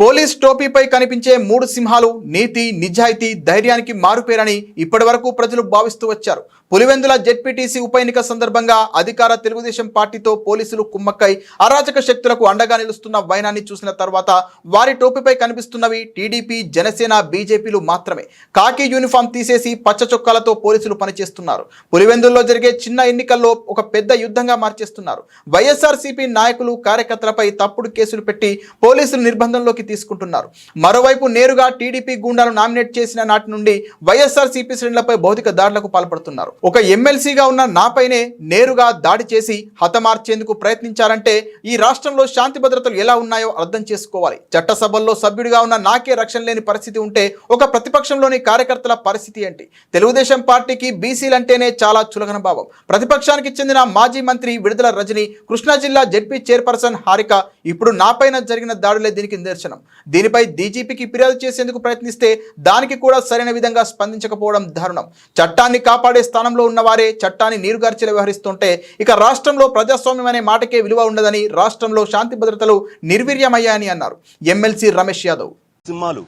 Police టోపీపై కనిపించే మూడు సింహాలు నీతి నిజాయితీ ధైర్యానికి మారుపేరని ఇప్పటి వరకు ప్రజలు భావిస్తూ వచ్చారు. పులివెందుల జెడ్పీటీసీ ఉప ఎన్నిక సందర్భంగా అధికార తెలుగుదేశం పార్టీతో పోలీసులు కుమ్మక్కై అరాచక శక్తులకు అండగా నిలుస్తున్న వైనాన్ని చూసిన తర్వాత వారి టోపీపై కనిపిస్తున్నవి టీడీపీ జనసేన బీజేపీలు మాత్రమే. కాకి యూనిఫామ్ తీసేసి పచ్చ చొక్కాలతో పోలీసులు పనిచేస్తున్నారు. పులివెందుల్లో జరిగే చిన్న ఎన్నికల్లో ఒక పెద్ద యుద్ధంగా మార్చేస్తున్నారు. వైఎస్ఆర్సీపీ నాయకులు కార్యకర్తలపై తప్పుడు కేసులు పెట్టి పోలీసులు నిర్బంధంలోకి తీసుకుంటున్నారు. మరోవైపు నేరుగా టీడీపీ గూండాలు నామినేట్ చేసిన నాటి నుండి వైఎస్ఆర్సీపీ శ్రేణులపై భౌతిక దాడులకు పాల్పడుతున్నారు. ఒక ఎమ్మెల్సీగా ఉన్న నాపైనే నేరుగా దాడి చేసి హతమార్చేందుకు ప్రయత్నించారంటే ఈ రాష్ట్రంలో శాంతి భద్రతలు ఎలా ఉన్నాయో అర్థం చేసుకోవాలి. చట్టసభల్లో సభ్యుడిగా ఉన్న నాకే రక్షణ లేని పరిస్థితి ఉంటే ఒక ప్రతిపక్షంలోని కార్యకర్తల పరిస్థితి ఏంటి? తెలుగుదేశం పార్టీకి బీసీలంటేనే చాలా చులకన భావం. ప్రతిపక్షానికి చెందిన మాజీ మంత్రి విడుదల రజని కృష్ణా జిల్లా జడ్పీ చైర్పర్సన్ హారిక ఇప్పుడు నాపైన జరిగిన దాడులే దీనికి నిదర్శనం. దీనిపై డీజీపీకి ఫిర్యాదు చేసేందుకు ప్రయత్నిస్తే దానికి కూడా సరైన విధంగా స్పందించకపోవడం దారుణం. చట్టాన్ని కాపాడే స్థానంలో ఉన్నవారే చట్టాన్ని నీరుగార్చిలా వ్యవహరిస్తుంటే ఇక రాష్ట్రంలో ప్రజాస్వామ్యం అనే మాటకే విలువ ఉండదని రాష్ట్రంలో శాంతి భద్రతలు నిర్వీర్యమయ్యాయని అన్నారు. ఎమ్మెల్సీ రమేష్ యాదవ్. సినిమాలు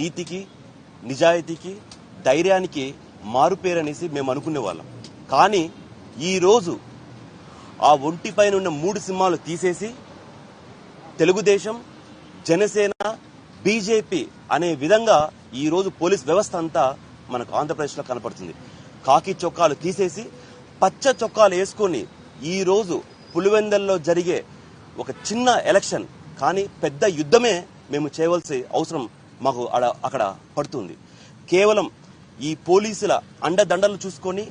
నీతికి నిజాయితీకి ధైర్యానికి మారుపేరనేసి మేము అనుకునే వాళ్ళం. కానీ ఈరోజు ఆ ఒంటి పైన ఉన్న మూడు సింహాలు తీసేసి తెలుగుదేశం జనసేన బీజేపీ అనే విధంగా ఈరోజు పోలీస్ వ్యవస్థ అంతా మనకు ఆంధ్రప్రదేశ్లో కనపడుతుంది. కాకి చొక్కాలు తీసేసి పచ్చ చొక్కాలు వేసుకొని ఈరోజు పులివెందల్లో జరిగే ఒక చిన్న ఎలక్షన్ కానీ పెద్ద యుద్ధమే మేము చేయవలసి అవసరం మాకు అక్కడ పడుతుంది. కేవలం ఈ పోలీసుల అండదండలు చూసుకొని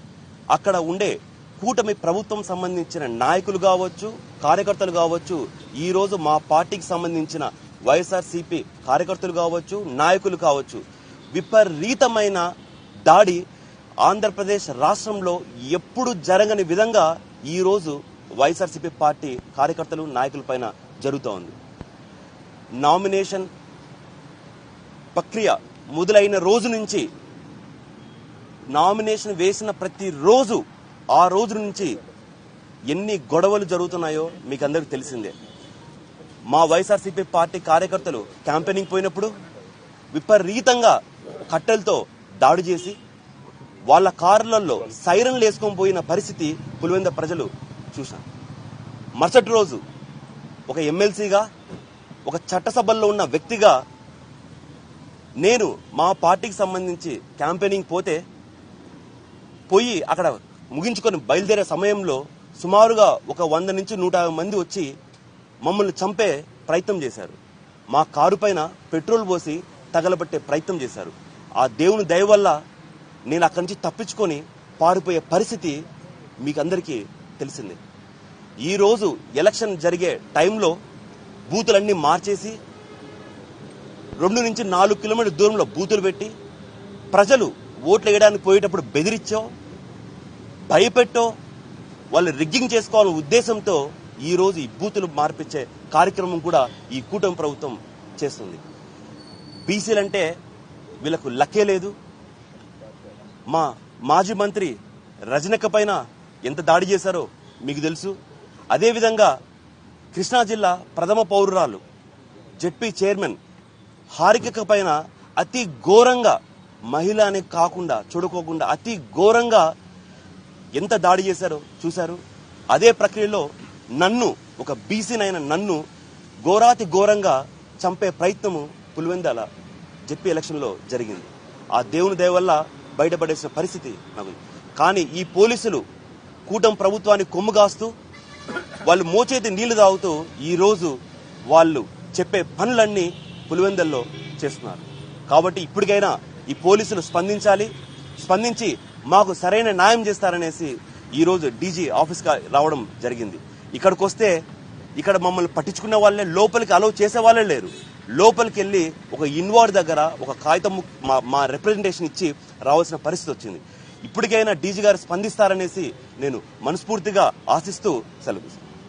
అక్కడ ఉండే కూటమి ప్రభుత్వం సంబంధించిన నాయకులు కావచ్చు కార్యకర్తలు కావచ్చు ఈరోజు మా పార్టీకి సంబంధించిన వైఎస్ఆర్సీపీ కార్యకర్తలు కావచ్చు నాయకులు కావచ్చు విపరీతమైన దాడి ఆంధ్రప్రదేశ్ రాష్ట్రంలో ఎప్పుడు జరగని విధంగా ఈ రోజు వైఎస్ఆర్సీపీ పార్టీ కార్యకర్తలు నాయకుల పైన జరుగుతూ ఉంది. నామినేషన్ ప్రక్రియ మొదలైన రోజు నుంచి నామినేషన్ వేసిన ప్రతి రోజు ఆ రోజు నుంచి ఎన్ని గొడవలు జరుగుతున్నాయో మీకు అందరికి తెలిసిందే. మా వైఎస్ఆర్సీపీ పార్టీ కార్యకర్తలు క్యాంపెయినింగ్ పోయినప్పుడు విపరీతంగా కట్టెలతో దాడి చేసి వాళ్ళ కారులలో సైరన్లు వేసుకొని పోయిన పరిస్థితి పులివెంద ప్రజలు చూశాను మరుసటి రోజు ఒక ఎమ్మెల్సీగా ఒక చట్టసభల్లో ఉన్న వ్యక్తిగా నేను మా పార్టీకి సంబంధించి క్యాంపెయినింగ్ పోతే పోయి అక్కడ ముగించుకొని బయలుదేరే సమయంలో సుమారుగా ఒక వంద నుంచి నూట యాభై మంది వచ్చి మమ్మల్ని చంపే ప్రయత్నం చేశారు. మా కారు పైన పెట్రోల్ పోసి తగలబెట్టే ప్రయత్నం చేశారు. ఆ దేవుని దయ వల్ల నేను అక్కడి నుంచి తప్పించుకొని పారిపోయే పరిస్థితి మీకు అందరికీ తెలిసింది ఈరోజు ఎలక్షన్ జరిగే టైంలో బూతులన్నీ మార్చేసి రెండు నుంచి నాలుగు కిలోమీటర్ దూరంలో బూతులు పెట్టి ప్రజలు ఓట్లు వేయడానికి పోయేటప్పుడు బెదిరించో భయపెట్టో వాళ్ళు రిగ్గింగ్ చేసుకోవాలనే ఉద్దేశంతో ఈ రోజు ఈ బూతులు మార్పించే కార్యక్రమం కూడా ఈ కూటమి ప్రభుత్వం చేస్తుంది. బీసీలంటే వీళ్ళకు లక్కే లేదు. మా మాజీ మంత్రి రజనక పైన ఎంత దాడి చేశారో మీకు తెలుసు. అదేవిధంగా కృష్ణా జిల్లా ప్రథమ పౌరురాలు జెడ్పీ చైర్మన్ హారికక పైన అతి ఘోరంగా మహిళ అనే కాకుండా చూడుకోకుండా అతి ఘోరంగా ఎంత దాడి చేశారో చూశారు. అదే ప్రక్రియలో నన్ను ఒక బీసీనైన నన్ను ఘోరాతి ఘోరంగా చంపే ప్రయత్నము పులివెందాల జెడ్పీ ఎలక్షన్లో జరిగింది. ఆ దేవుని దయ వల్ల బయటపడేసిన పరిస్థితి నాకు కానీ ఈ పోలీసులు కూటమి ప్రభుత్వాన్ని కొమ్ముగాస్తూ వాళ్ళు మోచేతి నీళ్ళు తాగుతూ ఈ రోజు వాళ్ళు చెప్పే పనులన్నీ పులివెందల్లో చేస్తున్నారు. కాబట్టి ఇప్పటికైనా ఈ పోలీసులు స్పందించాలి స్పందించి మాకు సరైన న్యాయం చేస్తారనేసి ఈ రోజు డీజీ ఆఫీస్గా రావడం జరిగింది. ఇక్కడికి వస్తే ఇక్కడ మమ్మల్ని పట్టించుకున్న వాళ్ళే లోపలికి అలౌ చేసే వాళ్ళే లేరు. లోపలికి వెళ్ళి ఒక ఇన్వార్డ్ దగ్గర ఒక కాగితం మా మా రిప్రజెంటేషన్ ఇచ్చి రావాల్సిన పరిస్థితి వచ్చింది. ఇప్పటికైనా డీజీ గారు స్పందిస్తారనేసి నేను మనస్ఫూర్తిగా ఆశిస్తూ సెలవు